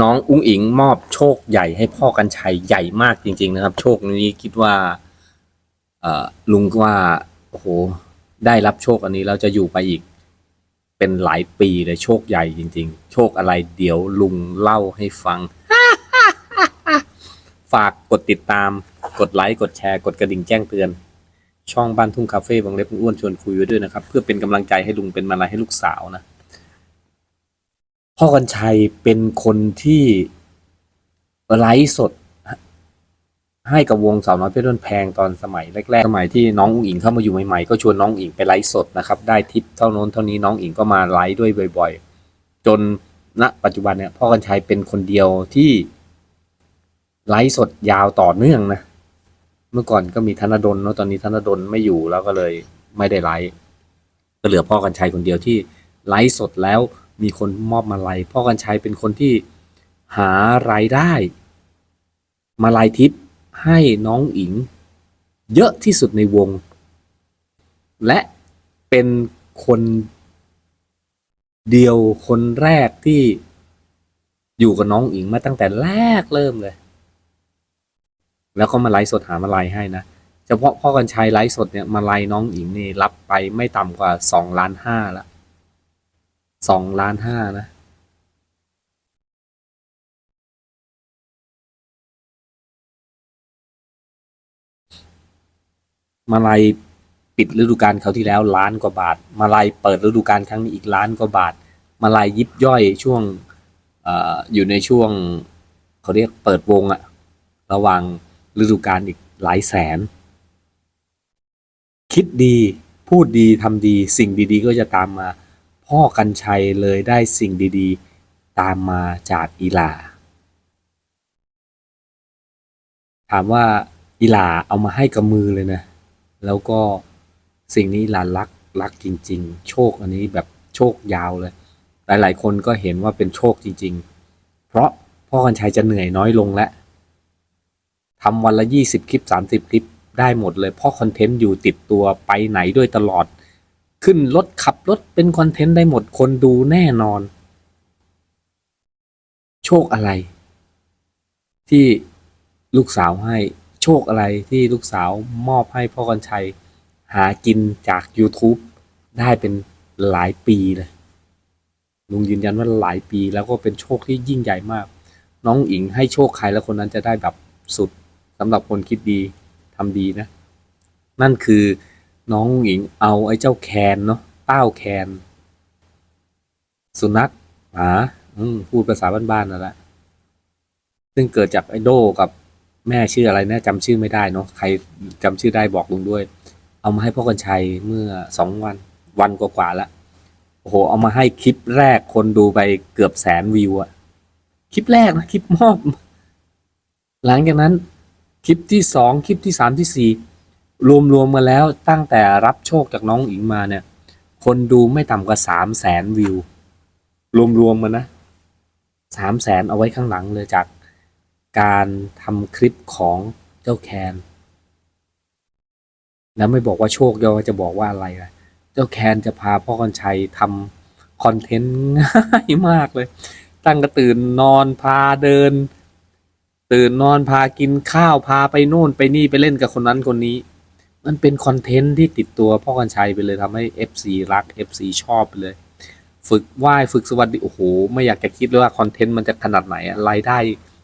น้องอุ้งอิงมอบโชคใหญ่ให้พ่อกันชัยใหญ่มากจริง ๆ นะครับ โชคนี้คิดว่า เออลุงว่าโอ้โหได้รับโชคอันนี้แล้วจะอยู่ไปอีก เป็นหลายปีเลยโชคใหญ่จริง ๆ โชคอะไรเดี๋ยวลุงเล่าให้ฟัง ฝากกดติดตาม กดไลค์กดแชร์ กดกระดิ่งแจ้งเตือน ช่องบ้านทุ่งคาเฟ่บางเล็บอ้วนชวนคุยไว้ด้วยนะครับ เพื่อเป็นกำลังใจให้ลุงเป็นมาลัยให้ลูกสาวนะ พ่อกันชัยเป็นคนที่ไลฟ์สด ให้กับวงสาวน้อยเพชรบ้านแพงตอนสมัยแรกๆสมัยที่น้องอุ๋งอิงเข้ามาอยู่ใหม่ๆก็ชวนน้องอุ๋งอิงไปไลฟ์สดนะครับ ได้ทิปเท่าโน้นเท่านี้น้องอุ๋งอิงก็มาไลฟ์ด้วยบ่อย ๆ จนณปัจจุบันเนี่ยพ่อกันชัยเป็นคนเดียวที่ไลฟ์สดยาวต่อเนื่องนะ เมื่อก่อนก็มีธนดลเนาะตอนนี้ธนดลไม่อยู่แล้วก็เลยไม่ได้ไลฟ์ก็เหลือพ่อกันชัยคนเดียวที่ไลฟ์สดแล้ว มีคนมอบมาลัยพ่อกันชัยเป็นคนที่หารายได้ มาลัยทิปให้น้องอิง เยอะที่สุดในวง และเป็นคนเดียวคนแรกที่อยู่กับน้องอิงมาตั้งแต่แรกเริ่มเลย แล้วก็มาไลฟ์สดหามาลัยให้นะ เฉพาะพ่อกันชัยไลฟ์สดเนี่ยมาลัยน้องอิงนี่รับไปไม่ต่ำกว่าสองล้านห้าละ สองล้านห้านะ มาลัยปิดฤดูกาลเขาที่แล้วล้านกว่าบาท มาลัยเปิดฤดูกาลครั้งนี้อีกล้านกว่าบาท มาลัยยิบย่อยช่วงออยู่ในช่วงเขาเรียกเปิดวงอะระหว่างฤดูกาลอีกหลายแสน คิดดีพูดดีทำดีสิ่งดีๆ ก็จะตามมา พ่อกันชัยเลยได้สิ่งดีๆ ตามมาจากอีหลา ถามว่าอีหลาเอามาให้กับมือเลยนะ แล้วก็สิ่งนี้ลารักรักจริง ๆ โชคอันนี้แบบโชคยาวเลย หลายๆ คนก็เห็นว่าเป็นโชคจริง ๆ เพราะพ่อกันชัยจะเหนื่อยน้อยลงแล้วทำวันละยี่สิบคลิปสามสิบคลิปได้หมดเลย เพราะคอนเทนต์อยู่ติดตัวไปไหนด้วยตลอด ขึ้นรถขับรถเป็นคอนเทนต์ได้หมดคนดูแน่นอน โชคอะไร ที่ลูกสาวให้โชคอะไรที่ลูกสาวมอบให้พ่อกันชัย หากินจาก YouTube ได้เป็นหลายปีเลยลุงยืนยันว่าหลายปีแล้วก็เป็นโชคที่ยิ่งใหญ่มาก น้องอิงให้โชคใครแล้วคนนั้นจะได้แบบสุดสำหรับคนคิดดีทำดีนะ นั่นคือ น้องอิงเอาไอ้เจ้าแคนเนาะเต้าแคน สุนัขหมาอืมพูดภาษาบ้านๆนั่นแหละซึ่งเกิดจากไอโดกับแม่ชื่ออะไรนะจำชื่อไม่ได้เนาะใครจำชื่อได้บอกลุงด้วย เอามาให้พ่อกันชัยเมื่อสองวันวันกว่าๆแล้วโอ้โห เอามาให้คลิปแรกคนดูไปเกือบแสนวิวอะคลิปแรกนะคลิปมอบ หลังจากนั้น คลิปที่สองคลิปที่สามที่สี่ รวมๆมาแล้วตั้งแต่รับโชคจากน้องอิงมาเนี่ย คนดูไม่ต่ำกว่าสามแสนวิว รวมๆมานะสามแสนเอาไว้ข้างหลังเลยจากการทำคลิปของเจ้าแคน แล้วไม่บอกว่าโชคเดียวจะบอกว่าอะไรล่ะเจ้าแคนจะพาพ่อกันชัยทำคอนเทนต์ง่ายมากเลย ตั้งกระตื่นนอนพาเดิน ตื่นนอนพากินข้าวพาไปโน่นไปนี่ไปเล่นกับคนนั้นคนนี้ มันเป็นคอนเทนต์ที่ติดตัวพ่อกันชัยไปเลยทำให้ FC รัก FC ชอบไปเลย ฝึกไหว้ฝึกสวัสดีโอ้โหไม่อยากจะคิดเลยว่าคอนเทนต์มันจะขนาดไหนอะรายได้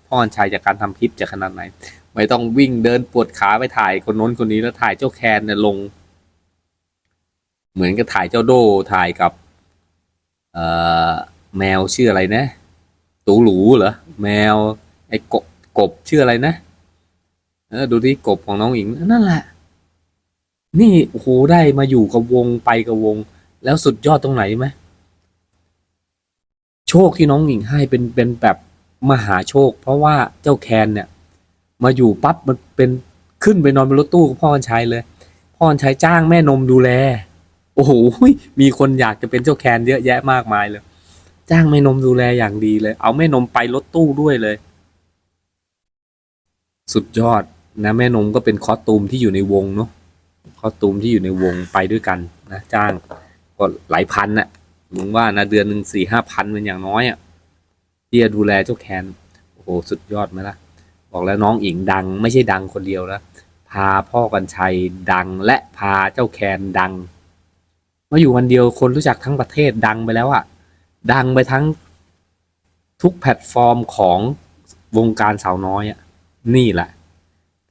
พ่อกันชัยจากการทำคลิปจะขนาดไหน ไม่ต้องวิ่งเดินปวดขาไปถ่ายคนน้นคนนี้แล้วถ่ายเจ้าแคนเนี่ยลง เหมือนกับถ่ายเจ้าโดถ่ายกับเอ่อแมวชื่ออะไรนะตูหลูเหรอแมวไอ้กบกบชื่ออะไรนะเออดูที่กบของน้องอิงนั่นแหละ นี่โอ้โหได้มาอยู่กับวงไปกับวง แล้วสุดยอดตรงไหนไหมโชคที่น้องอิงให้เป็นเป็นแบบมหาโชค เพราะว่าเจ้าแคนเนี่ย มาอยู่ปั๊บมันเป็นขึ้นไปนอนบนรถตู้กับพ่อกันชัยเลย พ่อกันชัยจ้างแม่นมดูแล โอ้โหมีคนอยากจะเป็นเจ้าแคนเยอะแยะมากมายเลย จ้างแม่นมดูแลอย่างดีเลย เอาแม่นมไปรถตู้ด้วยเลย สุดยอดนะแม่นมก็เป็นคอสตูมที่อยู่ในวงเนาะ คอตูมที่อยู่ในวงไปด้วยกันนะจ้างก็หลายพันน่ะลุงว่านะเดือนหนึ่งสี่ห้าพันเป็นอย่างน้อยอะที่จะดูแลเจ้าแคนโอ้โหสุดยอดไหมล่ะ บอกแล้วน้องอิงดังไม่ใช่ดังคนเดียวนะพาพ่อกันชัยดังและพาเจ้าแคนดังมาอยู่วันเดียวคนรู้จักทั้งประเทศดังไปแล้วอะดังไปทั้งทุกแพลตฟอร์มของวงการสาวน้อยอะนี่แหละ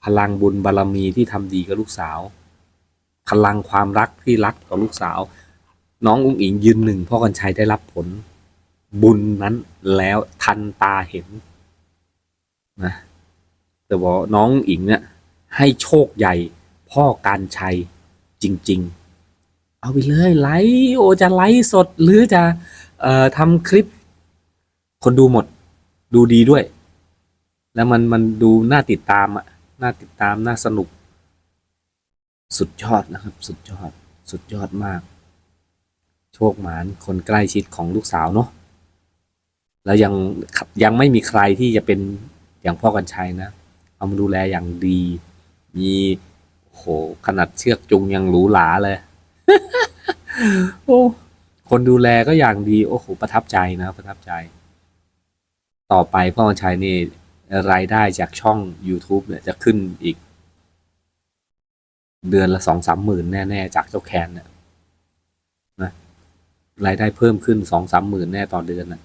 พลังบุญบารมีที่ทำดีกับลูกสาว พลังความรักที่รักต่อลูกสาว น้องอุ้งอิงยืนหนึ่งพ่อกันชัยได้รับผล บุญนั้นแล้วทันตาเห็นนะแต่บอกว่าน้องอิงเนี่ยให้โชคใหญ่พ่อการชัยจริง ๆ เอาไปเลยไลฟ์โอจะไลฟ์สดหรือจะเอ่อทำคลิป คนดูหมด ดูดีด้วย แล้วมันมันดูน่าติดตามอะน่าติดตามน่าสนุก สุดยอดนะครับ สุดยอด สุดยอดมาก โชคหมานคนใกล้ชิดของลูกสาวเนาะแล้วยังยังไม่มีใครที่จะเป็นอย่างพ่อกันชัยนะเอามาดูแลอย่างดี มีโอ้โหขนาดเชือกจุงยังหรูหราเลย โอ้คนดูแลก็อย่างดี โอ้โหประทับใจนะ ประทับใจ ต่อไปพ่อกันชัยนี่รายได้จากช่อง YouTube เนี่ยจะขึ้นอีก เดือนละสองสามหมื่นแน่ๆ จากเจ้าแคนเนี่ยนะรายได้เพิ่มขึ้นสองสามหมื่นแน่ต่อเดือนนะ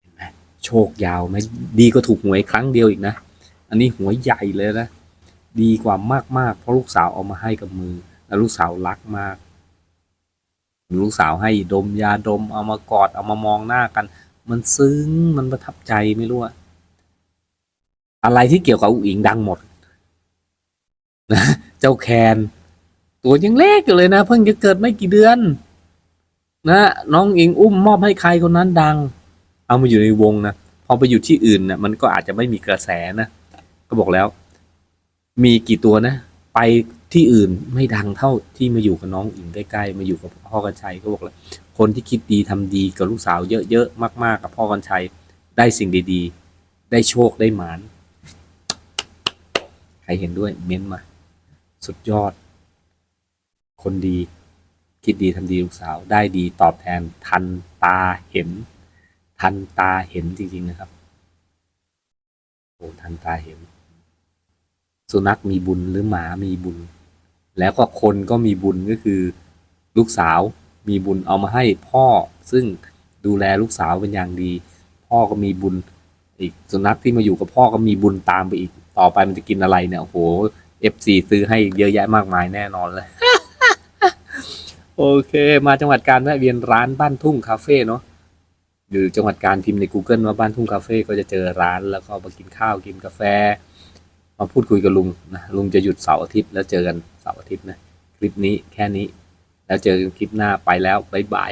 เห็นไหมโชคยาวไหมดีก็ถูกหวยครั้งเดียวอีกนะ อันนี้หวยใหญ่เลยนะ ดีกว่ามากๆ เพราะลูกสาวเอามาให้กับมือ แล้วลูกสาวรักมาก ลูกสาวให้ดมยาดมเอามากอดเอามามองหน้ากัน มันซึ้งมันประทับใจไม่รู้อะอะไรที่เกี่ยวกับอุ๋งอิงดังหมดนะ เจ้าแคนตัวยังเล็กอยู่เลยนะ เพิ่งจะเกิดไม่กี่เดือน นะน้องอิงอุ้มมอบให้ใครคนนั้นดัง เอามาอยู่ในวงนะพอไปอยู่ที่อื่นนะมันก็อาจจะไม่มีกระแสนะก็บอกแล้ว มีกี่ตัวนะ ไปที่อื่นไม่ดังเท่าที่มาอยู่กับน้องอิงใกล้ๆมาอยู่กับพ่อกันชัยก็บอกแล้ว คนที่คิดดีทำดีกับลูกสาวเยอะๆมากๆกับพ่อกันชัยได้สิ่งดีๆ ได้โชคได้หมานใครเห็นด้วยเม้นมา สุดยอด คนดี คิดดีทำดีลูกสาว ได้ดีตอบแทนทันตาเห็น ทันตาเห็นจริง ๆ นะครับโอ้ทันตาเห็น สุนัขมีบุญหรือหมามีบุญ แล้วก็คนก็มีบุญก็คือ ลูกสาวมีบุญเอามาให้พ่อซึ่งดูแลลูกสาวเป็นอย่างดี พ่อก็มีบุญอีกสุนัขที่มาอยู่กับพ่อก็มีบุญตามไปอีก ต่อไปมันจะกินอะไรเนี่ยโอ้โห เอฟซีซื้อให้เยอะแยะมากมายแน่นอนเลย โอเคมาจังหวัดการแวะเวียนร้านบ้านทุ่งคาเฟ่เนาะหรือจังหวัดการพิมพ์ใน Google ว่าบ้านทุ่งคาเฟ่ก็จะเจอร้านแล้วก็มากินข้าวกินกาแฟ มาพูดคุยกับลุงนะลุงจะหยุดเสาร์อาทิตย์แล้วเจอกันเสาร์อาทิตย์นะ คลิปนี้แค่นี้ แล้วเจอกันคลิปหน้าไปแล้วบ๊ายบาย